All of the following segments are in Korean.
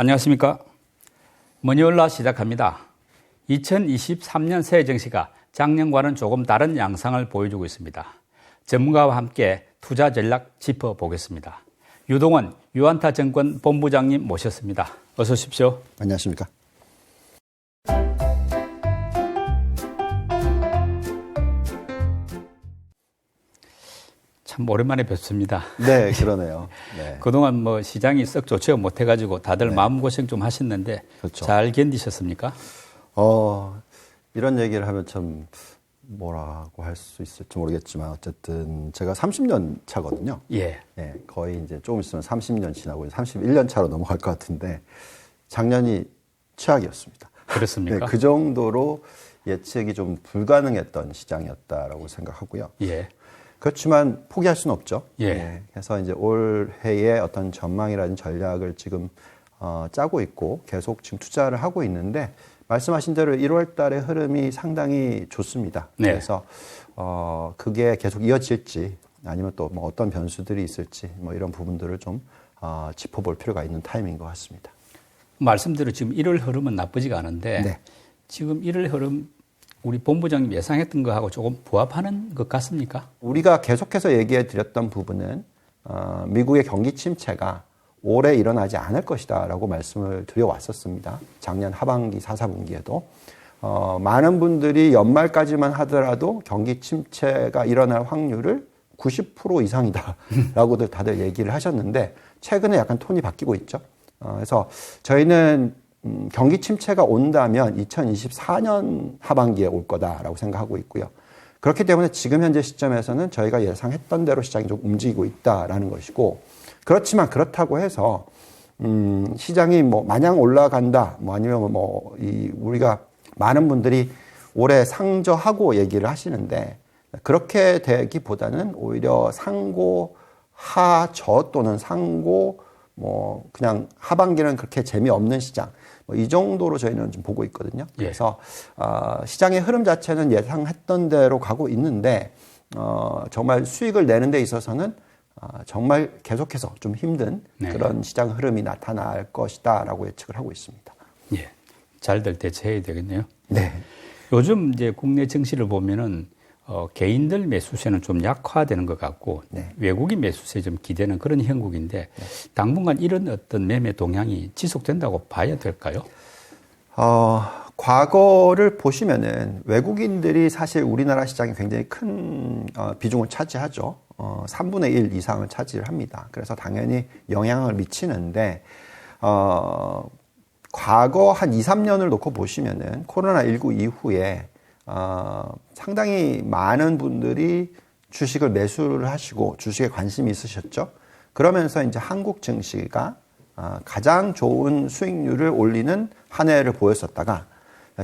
안녕하십니까. 머니올라 시작합니다. 2023년 새해 정시가 작년과는 조금 다른 양상을 보여주고 있습니다. 전문가와 함께 투자 전략 짚어보겠습니다. 유동원 유한타 정권 본부장님 모셨습니다. 어서 오십시오. 안녕하십니까. 참 오랜만에 뵙습니다. 네, 그러네요. 네. 그동안 뭐 시장이 썩 좋지 못해가지고 다들 네. 마음고생 좀 하셨는데 그렇죠. 잘 견디셨습니까? 어, 이런 얘기를 하면 참 뭐라고 할 수 있을지 모르겠지만 어쨌든 제가 30년 차거든요. 예. 네, 거의 이제 조금 있으면 30년 지나고 31년 차로 넘어갈 것 같은데 작년이 최악이었습니다. 그렇습니까? 네, 그 정도로 예측이 좀 불가능했던 시장이었다라고 생각하고요. 예. 그렇지만 포기할 수는 없죠. 예. 네, 그래서 이제 올해의 어떤 전망이라든지 전략을 지금 어, 짜고 있고 계속 지금 투자를 하고 있는데 말씀하신 대로 1월 달의 흐름이 상당히 좋습니다. 네. 그래서 어, 그게 계속 이어질지 아니면 또 뭐 어떤 변수들이 있을지 뭐 이런 부분들을 좀 어, 짚어볼 필요가 있는 타이밍인 것 같습니다. 말씀대로 지금 1월 흐름은 나쁘지가 않은데 네. 지금 1월 흐름 우리 본부장님 예상했던 거하고 조금 부합하는 것 같습니까? 우리가 계속해서 얘기해 드렸던 부분은 어, 미국의 경기 침체가 올해 일어나지 않을 것이다라고 말씀을 드려왔었습니다. 작년 하반기 4, 4분기에도 어, 많은 분들이 연말까지만 하더라도 경기 침체가 일어날 확률을 90% 이상이다라고들 다들 얘기를 하셨는데 최근에 약간 톤이 바뀌고 있죠. 어, 그래서 저희는 음, 경기 침체가 온다면 2024년 하반기에 올 거다라고 생각하고 있고요. 그렇기 때문에 지금 현재 시점에서는 저희가 예상했던 대로 시장이 좀 움직이고 있다라는 것이고 그렇지만 그렇다고 해서 음, 시장이 뭐 마냥 올라간다 뭐 아니면 뭐 이 우리가 많은 분들이 올해 상저하고 얘기를 하시는데 그렇게 되기보다는 오히려 상고 하저 또는 상고 뭐 그냥 하반기는 그렇게 재미없는 시장 뭐 이 정도로 저희는 좀 보고 있거든요. 예. 그래서 어, 시장의 흐름 자체는 예상했던 대로 가고 있는데 어, 정말 수익을 내는 데 있어서는 어, 정말 계속해서 좀 힘든 네. 그런 시장 흐름이 나타날 것이다라고 예측을 하고 있습니다. 예. 잘들 대처해야 되겠네요. 네. 요즘 이제 국내 증시를 보면은 어, 개인들 매수세는 좀 약화되는 것 같고 네. 외국인 매수세 좀 기대는 그런 형국인데 당분간 이런 어떤 매매 동향이 지속된다고 봐야 될까요? 어, 과거를 보시면은 외국인들이 사실 우리나라 시장에 굉장히 큰 어, 비중을 차지하죠. 어, 3분의 1 이상을 차지를 합니다. 그래서 당연히 영향을 미치는데, 어, 과거 한 2, 3년을 놓고 보시면은 코로나19 이후에 어, 상당히 많은 분들이 주식을 매수를 하시고 주식에 관심이 있으셨죠. 그러면서 이제 한국 증시가 어, 가장 좋은 수익률을 올리는 한 해를 보였었다가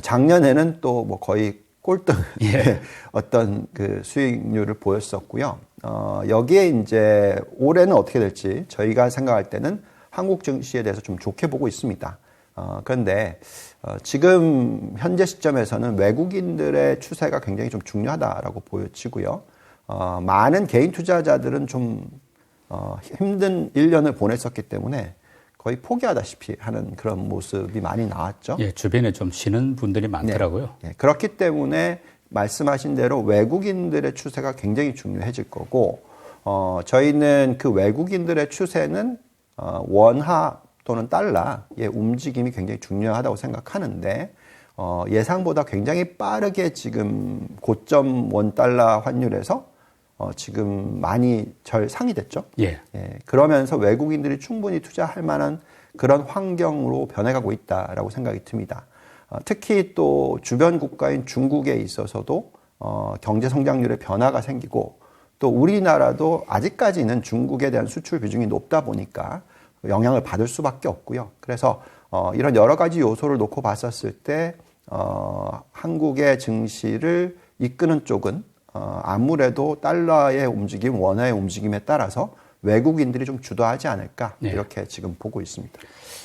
작년에는 또 뭐 거의 꼴등 예. 어떤 그 수익률을 보였었고요. 어, 여기에 이제 올해는 어떻게 될지 저희가 생각할 때는 한국 증시에 대해서 좀 좋게 보고 있습니다. 어, 그런데 어, 지금 현재 시점에서는 외국인들의 추세가 굉장히 좀 중요하다라고 보여지고요. 어, 많은 개인 투자자들은 좀 어, 힘든 1년을 보냈었기 때문에 거의 포기하다시피 하는 그런 모습이 많이 나왔죠. 예, 주변에 좀 쉬는 분들이 많더라고요. 예, 그렇기 때문에 말씀하신 대로 외국인들의 추세가 굉장히 중요해질 거고, 어, 저희는 그 외국인들의 추세는 어, 원화 또는 달러의 움직임이 굉장히 중요하다고 생각하는데, 어, 예상보다 굉장히 빠르게 지금 고점 원 달러 환율에서 어, 지금 많이 절 상이 됐죠. 예. 예, 그러면서 외국인들이 충분히 투자할 만한 그런 환경으로 변해가고 있다라고 생각이 듭니다. 어, 특히 또 주변 국가인 중국에 있어서도 어, 경제 성장률의 변화가 생기고 또 우리나라도 아직까지는 중국에 대한 수출 비중이 높다 보니까 영향을 받을 수밖에 없고요. 그래서 어, 이런 여러 가지 요소를 놓고 봤었을 때 어, 한국의 증시를 이끄는 쪽은 어, 아무래도 달러의 움직임, 원화의 움직임에 따라서 외국인들이 좀 주도하지 않을까 네. 이렇게 지금 보고 있습니다.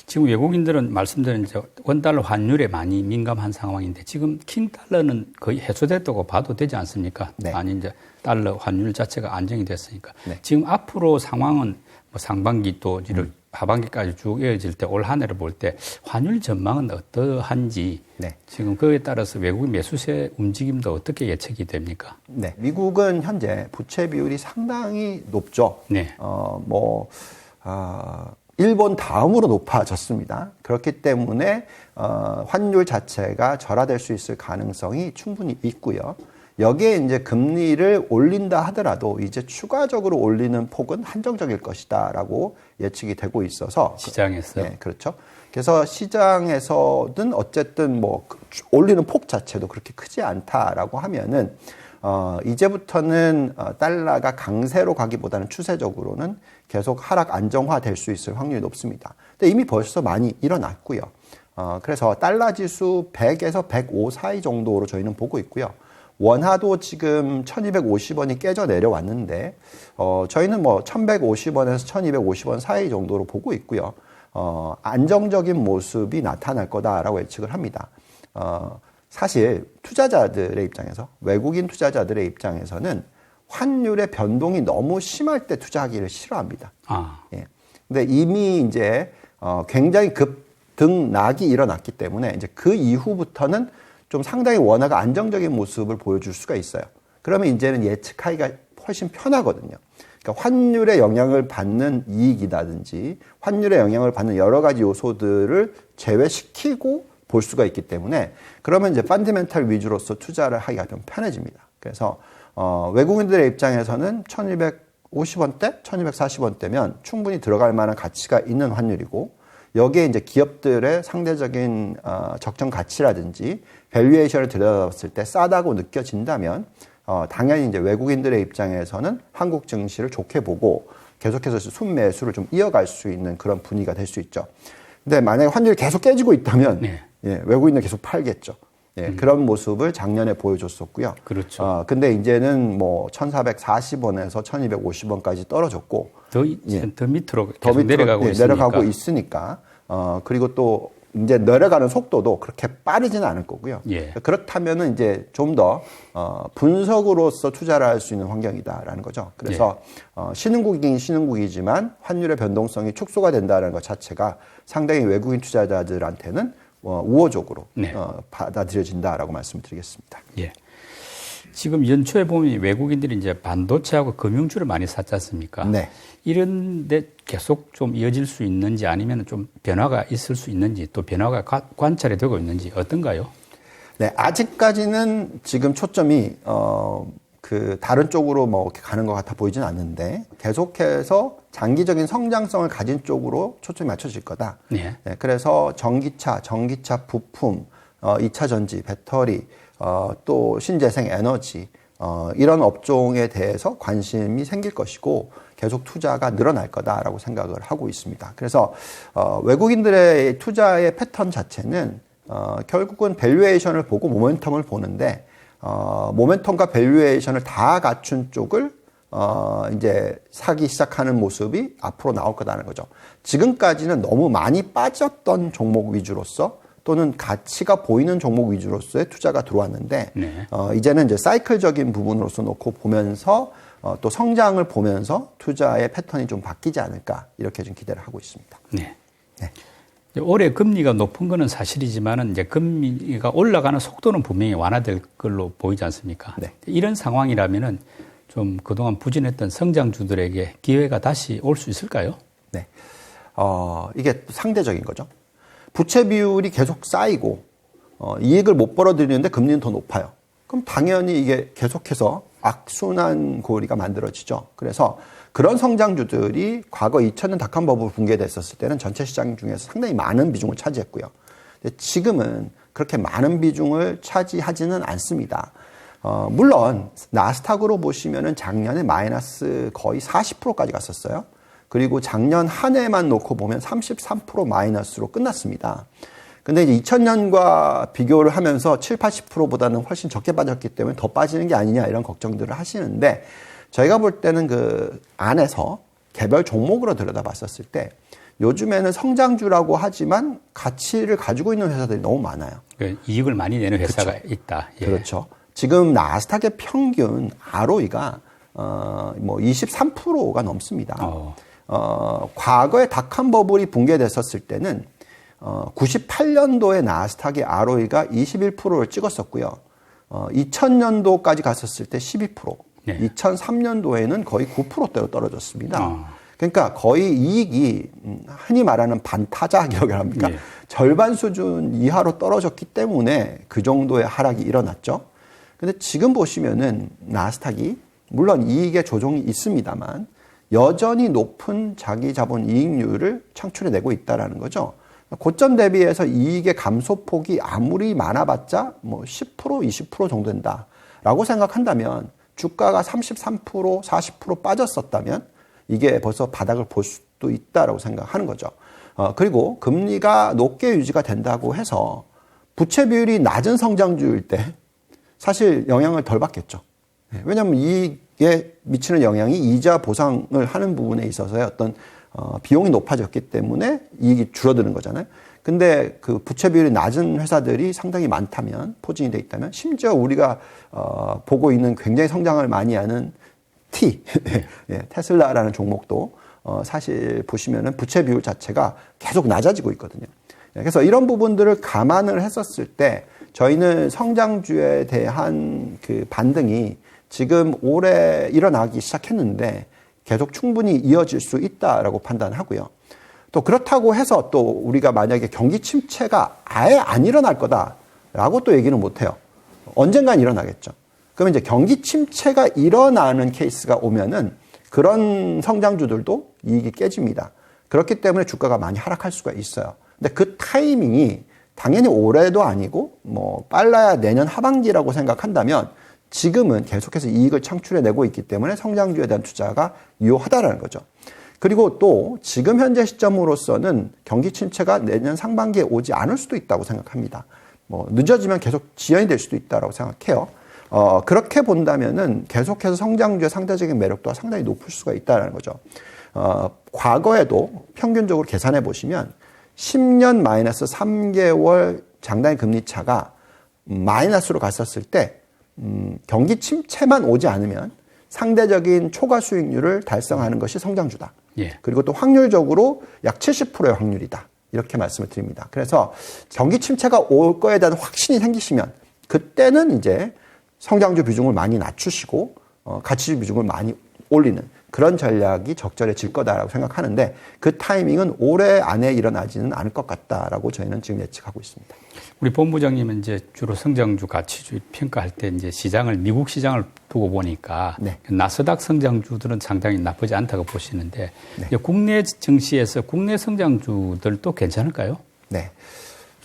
지금 외국인들은 말씀드린 원달러 환율에 많이 민감한 상황인데 지금 킹 달러는 거의 해소됐다고 봐도 되지 않습니까? 네. 아니 이제 달러 환율 자체가 안정이 됐으니까 네. 지금 앞으로 상황은 뭐 상반기 또 이를 하반기까지 쭉 이어질 때 올 한 해를 볼 때 환율 전망은 어떠한지 네. 지금 그에 따라서 외국인 매수세 움직임도 어떻게 예측이 됩니까? 네. 미국은 현재 부채 비율이 상당히 높죠. 네. 어, 뭐, 아, 일본 다음으로 높아졌습니다. 그렇기 때문에 어, 환율 자체가 절하될 수 있을 가능성이 충분히 있고요. 여기에 이제 금리를 올린다 하더라도 이제 추가적으로 올리는 폭은 한정적일 것이다라고 예측이 되고 있어서 시장에서 네, 그렇죠. 그래서 시장에서는 어쨌든 뭐 올리는 폭 자체도 그렇게 크지 않다라고 하면은 어, 이제부터는 어, 달러가 강세로 가기보다는 추세적으로는 계속 하락 안정화될 수 있을 확률이 높습니다. 근데 이미 벌써 많이 일어났고요. 어, 그래서 달러 지수 100에서 105 사이 정도로 저희는 보고 있고요. 원화도 지금 1250원이 깨져 내려왔는데, 어, 저희는 뭐 1150원에서 1250원 사이 정도로 보고 있고요. 어, 안정적인 모습이 나타날 거다라고 예측을 합니다. 어, 사실 투자자들의 입장에서, 외국인 투자자들의 입장에서는 환율의 변동이 너무 심할 때 투자하기를 싫어합니다. 아, 예. 근데 이미 이제 어, 굉장히 급등락이 일어났기 때문에 이제 그 이후부터는 좀 상당히 원화가 안정적인 모습을 보여줄 수가 있어요. 그러면 이제는 예측하기가 훨씬 편하거든요. 그러니까 환율의 영향을 받는 이익이라든지 환율의 영향을 받는 여러 가지 요소들을 제외시키고 볼 수가 있기 때문에 그러면 이제 펀드멘탈 위주로서 투자를 하기가 좀 편해집니다. 그래서 어, 외국인들의 입장에서는 1250원대, 1240원대면 충분히 들어갈 만한 가치가 있는 환율이고 여기에 이제 기업들의 상대적인 어, 적정 가치라든지 밸류에이션을 들여다봤을 때 싸다고 느껴진다면 어, 당연히 이제 외국인들의 입장에서는 한국 증시를 좋게 보고 계속해서 순매수를 좀 이어갈 수 있는 그런 분위기가 될 수 있죠. 근데 만약에 환율이 계속 깨지고 있다면 네. 예, 외국인은 계속 팔겠죠. 예, 그런 모습을 작년에 보여줬었고요. 그렇죠. 어, 근데 이제는 뭐 1,440원에서 1,250원까지 떨어졌고 더, 이- 더 밑으로 더 밑으로 내려가고 예, 있으니까. 내려가고 있으니까 어 그리고 또 이제 내려가는 속도도 그렇게 빠르지는 않을 거고요. 예. 그렇다면은 이제 좀 더 어, 분석으로서 투자를 할 수 있는 환경이다라는 거죠. 그래서 예. 어, 신흥국이긴 신흥국이지만 환율의 변동성이 축소가 된다는 것 자체가 상당히 외국인 투자자들한테는 어, 우호적으로 네. 어, 받아들여진다라고 말씀드리겠습니다. 예. 지금 연초에 보면 외국인들이 이제 반도체하고 금융주를 많이 샀지 않습니까? 네. 이런데 계속 좀 이어질 수 있는지 아니면 좀 변화가 있을 수 있는지 또 변화가 가- 관찰이 되고 있는지 어떤가요? 네, 아직까지는 지금 초점이 어, 그 다른 쪽으로 뭐 이렇게 가는 것 같아 보이진 않는데 계속해서 장기적인 성장성을 가진 쪽으로 초점이 맞춰질 거다. 네. 네, 그래서 전기차, 전기차 부품, 어, 2차 전지, 배터리, 어, 또 신재생 에너지 어, 이런 업종에 대해서 관심이 생길 것이고 계속 투자가 늘어날 거다라고 생각을 하고 있습니다. 그래서 어, 외국인들의 투자의 패턴 자체는 어, 결국은 밸류에이션을 보고 모멘텀을 보는데 어, 모멘텀과 밸류에이션을 다 갖춘 쪽을 어, 이제 사기 시작하는 모습이 앞으로 나올 거다는 거죠. 지금까지는 너무 많이 빠졌던 종목 위주로서 또는 가치가 보이는 종목 위주로서의 투자가 들어왔는데 네. 어, 이제는 이제 사이클적인 부분으로서 놓고 보면서 어, 또 성장을 보면서 투자의 패턴이 좀 바뀌지 않을까 이렇게 좀 기대를 하고 있습니다. 네. 네. 올해 금리가 높은 거는 사실이지만은 이제 금리가 올라가는 속도는 분명히 완화될 걸로 보이지 않습니까? 네. 이런 상황이라면은 좀 그동안 부진했던 성장주들에게 기회가 다시 올 수 있을까요? 네. 어, 이게 또 상대적인 거죠. 부채 비율이 계속 쌓이고, 어, 이익을 못 벌어들이는데 금리는 더 높아요. 그럼 당연히 이게 계속해서 악순환 고리가 만들어지죠. 그래서 그런 성장주들이 과거 2000년 닷컴 버블 붕괴됐었을 때는 전체 시장 중에서 상당히 많은 비중을 차지했고요. 근데 지금은 그렇게 많은 비중을 차지하지는 않습니다. 어, 물론 나스닥으로 보시면은 작년에 마이너스 거의 40%까지 갔었어요. 그리고 작년 한 해만 놓고 보면 33% 마이너스로 끝났습니다. 근데 이제 2000년과 비교를 하면서 7, 80%보다는 훨씬 적게 빠졌기 때문에 더 빠지는 게 아니냐 이런 걱정들을 하시는데 저희가 볼 때는 그 안에서 개별 종목으로 들여다봤었을 때 요즘에는 성장주라고 하지만 가치를 가지고 있는 회사들이 너무 많아요. 그 이익을 많이 내는 회사가 있다. 예. 그렇죠. 지금 나스닥의 평균 ROE가 어, 뭐 23%가 넘습니다. 어. 어, 과거에 닷컴 버블이 붕괴됐었을 때는 어, 98년도에 나스닥의 ROE가 21%를 찍었었고요. 어, 2000년도까지 갔었을 때 12%, 네. 2003년도에는 거의 9%대로 떨어졌습니다. 아. 그러니까 거의 이익이 음, 흔히 말하는 반타작이라고 합니까? 예. 절반 수준 이하로 떨어졌기 때문에 그 정도의 하락이 일어났죠. 근데 지금 보시면은 나스닥이 물론 이익의 조정이 있습니다만 여전히 높은 자기 자본 이익률을 창출해 내고 있다라는 거죠. 고점 대비해서 이익의 감소폭이 아무리 많아봤자 뭐 10% 20% 정도 된다라고 생각한다면 주가가 33% 40% 빠졌었다면 이게 벌써 바닥을 볼 수도 있다라고 생각하는 거죠. 어, 그리고 금리가 높게 유지가 된다고 해서 부채 비율이 낮은 성장주일 때 사실 영향을 덜 받겠죠. 예, 왜냐하면 이익 에 미치는 영향이 이자 보상을 하는 부분에 있어서의 어떤 어, 비용이 높아졌기 때문에 이익이 줄어드는 거잖아요. 근데 그 부채 비율이 낮은 회사들이 상당히 많다면 포진이 돼 있다면 심지어 우리가 어, 보고 있는 굉장히 성장을 많이 하는 T 예, 테슬라라는 종목도 어, 사실 보시면은 부채 비율 자체가 계속 낮아지고 있거든요. 예, 그래서 이런 부분들을 감안을 했었을 때 저희는 성장주에 대한 그 반등이 지금 올해 일어나기 시작했는데 계속 충분히 이어질 수 있다라고 판단하고요. 또 그렇다고 해서 또 우리가 만약에 경기 침체가 아예 안 일어날 거다라고 또 얘기는 못 해요. 언젠간 일어나겠죠. 그러면 이제 경기 침체가 일어나는 케이스가 오면은 그런 성장주들도 이익이 깨집니다. 그렇기 때문에 주가가 많이 하락할 수가 있어요. 근데 그 타이밍이 당연히 올해도 아니고 뭐 빨라야 내년 하반기라고 생각한다면 지금은 계속해서 이익을 창출해 내고 있기 때문에 성장주에 대한 투자가 유효하다라는 거죠. 그리고 또 지금 현재 시점으로서는 경기 침체가 내년 상반기에 오지 않을 수도 있다고 생각합니다. 뭐 늦어지면 계속 지연이 될 수도 있다라고 생각해요. 어, 그렇게 본다면은 계속해서 성장주의 상대적인 매력도가 상당히 높을 수가 있다는 거죠. 어, 과거에도 평균적으로 계산해 보시면 10년 마이너스 3개월 장단의 금리 차가 마이너스로 갔었을 때 음, 경기 침체만 오지 않으면 상대적인 초과 수익률을 달성하는 것이 성장주다. 예. 그리고 또 확률적으로 약 70%의 확률이다. 이렇게 말씀을 드립니다. 그래서 경기 침체가 올 거에 대한 확신이 생기시면 그때는 이제 성장주 비중을 많이 낮추시고 어, 가치주 비중을 많이 올리는 그런 전략이 적절해질 거다라고 생각하는데 그 타이밍은 올해 안에 일어나지는 않을 것 같다라고 저희는 지금 예측하고 있습니다. 우리 본부장님은 이제 주로 성장주 가치주 평가할 때 이제 시장을 미국 시장을 두고 보니까 네. 나스닥 성장주들은 상당히 나쁘지 않다고 보시는데 이제 국내 증시에서 국내 성장주들도 괜찮을까요? 네.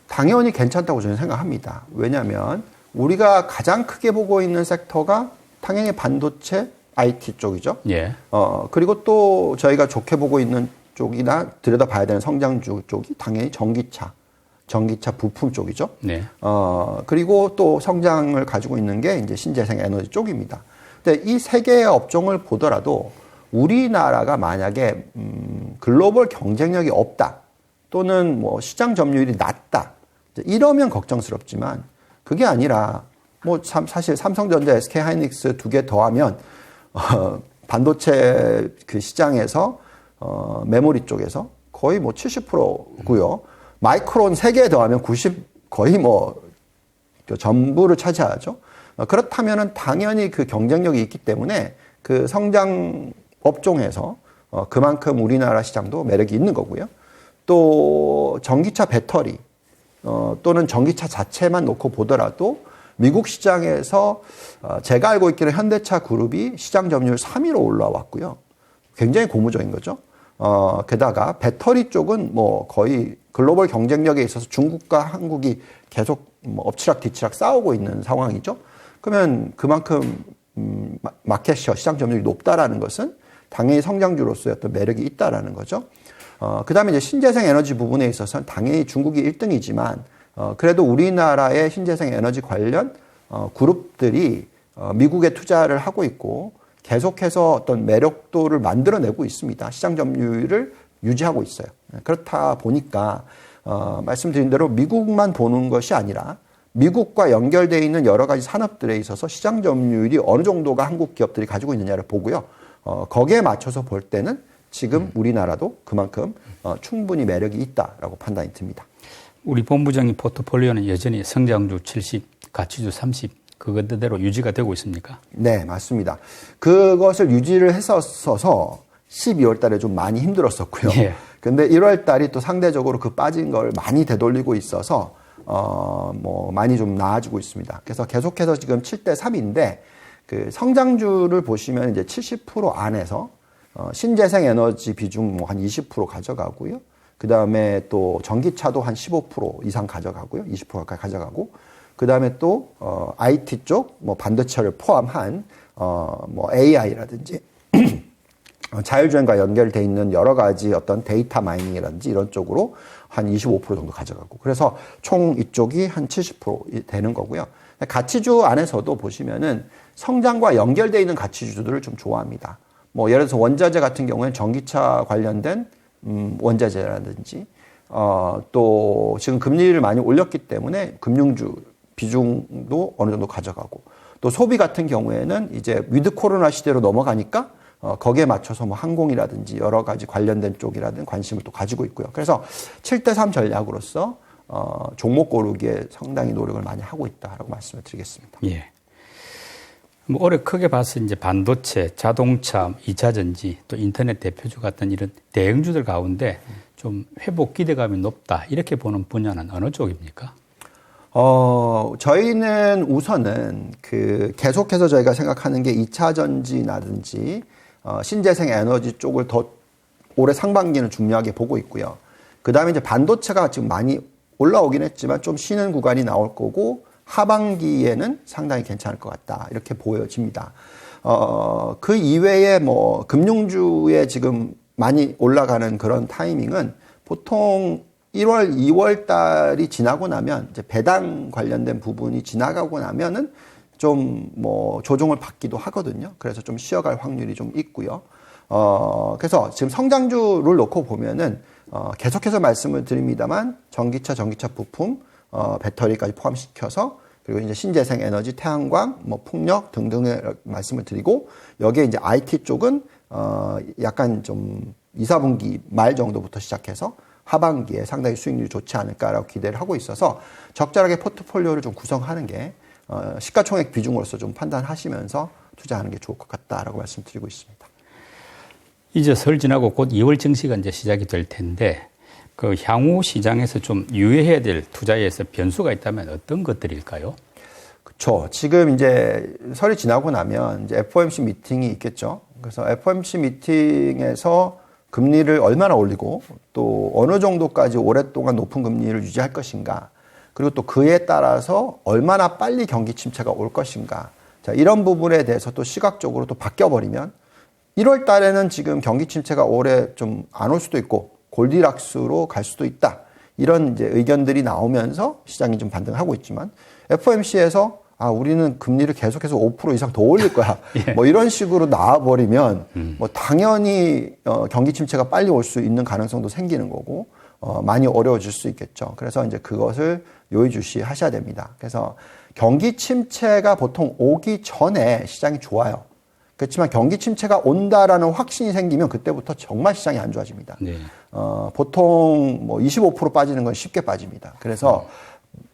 당연히 괜찮다고 저는 생각합니다. 왜냐하면 우리가 가장 크게 보고 있는 섹터가 당연히 반도체, IT 쪽이죠. 예. 어, 그리고 또 저희가 좋게 보고 있는 쪽이나 들여다봐야 되는 성장주 쪽이 당연히 전기차, 전기차 부품 쪽이죠. 네. 어, 그리고 또 성장을 가지고 있는 게 이제 신재생 에너지 쪽입니다. 근데 이 세 개의 업종을 보더라도 우리나라가 만약에 음, 글로벌 경쟁력이 없다 또는 뭐 시장 점유율이 낮다 이러면 걱정스럽지만 그게 아니라 뭐 참 사실 삼성전자, SK 하이닉스 두 개 더하면 어, 반도체 그 시장에서 어, 메모리 쪽에서 거의 뭐 70%고요. 마이크론 세개 더하면 90 거의 뭐 전부를 차지하죠. 어, 그렇다면은 당연히 그 경쟁력이 있기 때문에 그 성장 업종에서 어, 그만큼 우리나라 시장도 매력이 있는 거고요. 또 전기차 배터리 어, 또는 전기차 자체만 놓고 보더라도 미국 시장에서 어, 제가 알고 있기는 현대차 그룹이 시장 점유율 3위로 올라왔고요. 굉장히 고무적인 거죠. 어, 게다가 배터리 쪽은 뭐 거의 글로벌 경쟁력에 있어서 중국과 한국이 계속 뭐 엎치락 뒤치락 싸우고 있는 상황이죠. 그러면 그만큼 음, 마켓셔 시장 점유율이 높다라는 것은 당연히 성장주로서의 어떤 매력이 있다라는 거죠. 어, 그 다음에 이제 신재생 에너지 부분에 있어서는 당연히 중국이 1등이지만, 어, 그래도 우리나라의 신재생 에너지 관련, 어, 그룹들이, 어, 미국에 투자를 하고 있고, 계속해서 어떤 매력도를 만들어내고 있습니다. 시장 점유율을 유지하고 있어요. 그렇다 보니까, 어, 말씀드린 대로 미국만 보는 것이 아니라, 미국과 연결되어 있는 여러 가지 산업들에 있어서 시장 점유율이 어느 정도가 한국 기업들이 가지고 있느냐를 보고요. 어, 거기에 맞춰서 볼 때는 지금 우리나라도 그만큼 어, 충분히 매력이 있다라고 판단이 듭니다. 우리 본부장님 포트폴리오는 여전히 성장주 70, 가치주 30 그것대로 유지가 되고 있습니까? 네, 맞습니다. 그것을 유지를 했었어서 12월 달에 좀 많이 힘들었었고요. 예. 근데 1월 달이 또 상대적으로 그 빠진 걸 많이 되돌리고 있어서 어, 뭐 많이 좀 나아지고 있습니다. 그래서 계속해서 지금 7대 3인데 그 성장주를 보시면 이제 70% 안에서 어, 신재생 에너지 비중 뭐 한 20% 가져가고요. 그 다음에 또 전기차도 한 15% 이상 가져가고요. 20% 가까이 가져가고. 그 다음에 또, 어, IT 쪽, 뭐 반도체를 포함한, 어, 뭐 AI라든지 어, 자율주행과 연결돼 있는 여러 가지 어떤 데이터 마이닝이라든지 이런 쪽으로 한 25% 정도 가져가고 그래서 총 이쪽이 한 70% 되는 거고요. 가치주 안에서도 보시면은 성장과 연결돼 있는 가치주들을 좀 좋아합니다. 뭐 예를 들어서 원자재 같은 경우에는 전기차 관련된 음, 원자재라든지 어, 또 지금 금리를 많이 올렸기 때문에 금융주 비중도 어느 정도 가져가고 또 소비 같은 경우에는 이제 위드 코로나 시대로 넘어가니까 어, 거기에 맞춰서 뭐 항공이라든지 여러 가지 관련된 쪽이라든 관심을 또 가지고 있고요. 그래서 7대3 전략으로서 어, 종목 고르기에 상당히 노력을 많이 하고 있다라고 말씀을 드리겠습니다. 예. 뭐 올해 크게 봐서 이제 반도체, 자동차, 2차 전지, 또 인터넷 대표주 같은 이런 대형주들 가운데 좀 회복 기대감이 높다 이렇게 보는 분야는 어느 쪽입니까? 어, 저희는 우선은 그 계속해서 저희가 생각하는 게 2차 전지라든지 어, 신재생 에너지 쪽을 더 올해 상반기는 중요하게 보고 있고요. 그 다음에 이제 반도체가 지금 많이 올라오긴 했지만 좀 쉬는 구간이 나올 거고 하반기에는 상당히 괜찮을 것 같다. 이렇게 보여집니다. 어, 그 이외에 뭐 금융주에 지금 많이 올라가는 그런 타이밍은 보통 1월, 2월 달이 지나고 나면 이제 배당 관련된 부분이 지나가고 나면은 좀 뭐 조정을 받기도 하거든요. 그래서 좀 쉬어갈 확률이 좀 있고요. 어, 그래서 지금 성장주를 놓고 보면은 어, 계속해서 말씀을 드립니다만 전기차, 전기차 부품, 어, 배터리까지 포함시켜서 그리고 이제 신재생 에너지, 태양광, 뭐 풍력 등등의 말씀을 드리고 여기에 이제 IT 쪽은 어, 약간 좀 2, 4분기 말 정도부터 시작해서 하반기에 상당히 수익률이 좋지 않을까라고 기대를 하고 있어서 적절하게 포트폴리오를 좀 구성하는 게 어, 시가총액 비중으로서 좀 판단하시면서 투자하는 게 좋을 것 같다라고 말씀드리고 있습니다. 이제 설 지나고 곧 2월 증시가 이제 시작이 될 텐데 그 향후 시장에서 좀 유의해야 될 투자에서 변수가 있다면 어떤 것들일까요? 그렇죠. 지금 이제 설이 지나고 나면 이제 FOMC 미팅이 있겠죠. 그래서 FOMC 미팅에서 금리를 얼마나 올리고 또 어느 정도까지 오랫동안 높은 금리를 유지할 것인가. 그리고 또 그에 따라서 얼마나 빨리 경기 침체가 올 것인가. 자, 이런 부분에 대해서 또 시각적으로 또 바뀌어버리면 1월 달에는 지금 경기 침체가 올해 좀 안 올 수도 있고 골디락스로 갈 수도 있다. 이런 이제 의견들이 나오면서 시장이 좀 반등하고 있지만 FOMC에서 아, 우리는 금리를 계속해서 5% 이상 더 올릴 거야. 예. 뭐 이런 식으로 나와버리면 음. 뭐 당연히 어, 경기 침체가 빨리 올 수 있는 가능성도 생기는 거고 어, 많이 어려워질 수 있겠죠. 그래서 이제 그것을 요의주시 하셔야 됩니다. 그래서 경기 침체가 보통 오기 전에 시장이 좋아요. 그렇지만 경기 침체가 온다라는 확신이 생기면 그때부터 정말 시장이 안 좋아집니다. 네. 어, 보통 뭐 25% 빠지는 건 쉽게 빠집니다. 그래서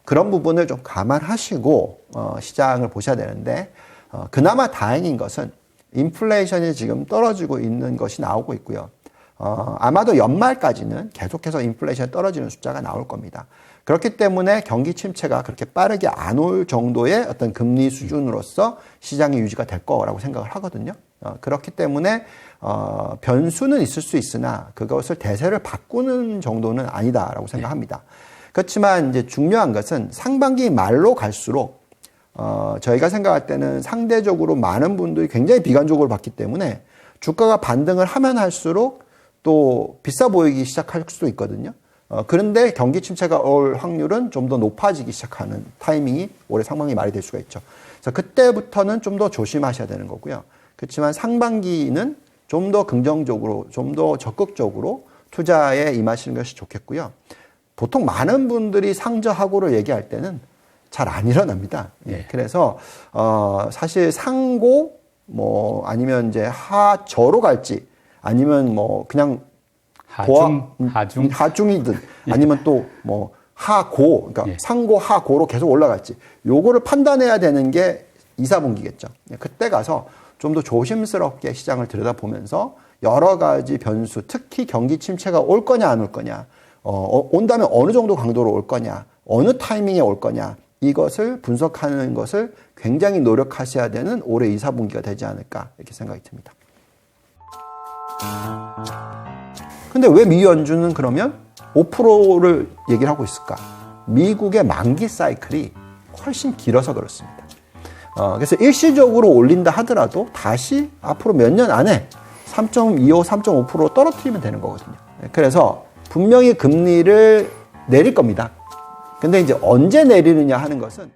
그런 부분을 좀 감안하시고 어, 시장을 보셔야 되는데 어, 그나마 다행인 것은 인플레이션이 지금 떨어지고 있는 것이 나오고 있고요. 어, 아마도 연말까지는 계속해서 인플레이션이 떨어지는 숫자가 나올 겁니다. 그렇기 때문에 경기 침체가 그렇게 빠르게 안 올 정도의 어떤 금리 수준으로서 시장이 유지가 될 거라고 생각을 하거든요. 어, 그렇기 때문에 어, 변수는 있을 수 있으나 그것을 대세를 바꾸는 정도는 아니다라고 생각합니다. 그렇지만 이제 중요한 것은 상반기 말로 갈수록 어, 저희가 생각할 때는 상대적으로 많은 분들이 굉장히 비관적으로 봤기 때문에 주가가 반등을 하면 할수록 또 비싸 보이기 시작할 수도 있거든요. 어, 그런데 경기 침체가 올 확률은 좀 더 높아지기 시작하는 타이밍이 올해 상반기 말이 될 수가 있죠. 그래서 그때부터는 좀 더 조심하셔야 되는 거고요. 그렇지만 상반기는 좀 더 긍정적으로, 좀 더 적극적으로 투자에 임하시는 것이 좋겠고요. 보통 많은 분들이 상저하고를 얘기할 때는 잘 안 일어납니다. 예. 그래서 어 사실 상고 뭐 아니면 이제 하저로 갈지 아니면 뭐 그냥 하중, 음, 하중. 하중이든 아니면 또 뭐 하고 그러니까 예. 상고 하고로 계속 올라갈지 요거를 판단해야 되는 게 2, 4분기겠죠. 그때 가서 좀 더 조심스럽게 시장을 들여다보면서 여러 가지 변수, 특히 경기 침체가 올 거냐 안 올 거냐, 어, 어, 온다면 어느 정도 강도로 올 거냐, 어느 타이밍에 올 거냐 이것을 분석하는 것을 굉장히 노력하셔야 되는 올해 2, 4분기가 되지 않을까 이렇게 생각이 듭니다. 근데 왜 미 연준은 그러면 5%를 얘기를 하고 있을까? 미국의 만기 사이클이 훨씬 길어서 그렇습니다. 어, 그래서 일시적으로 올린다 하더라도 다시 앞으로 몇 년 안에 3.25, 3.5% 떨어뜨리면 되는 거거든요. 그래서 분명히 금리를 내릴 겁니다. 근데 이제 언제 내리느냐 하는 것은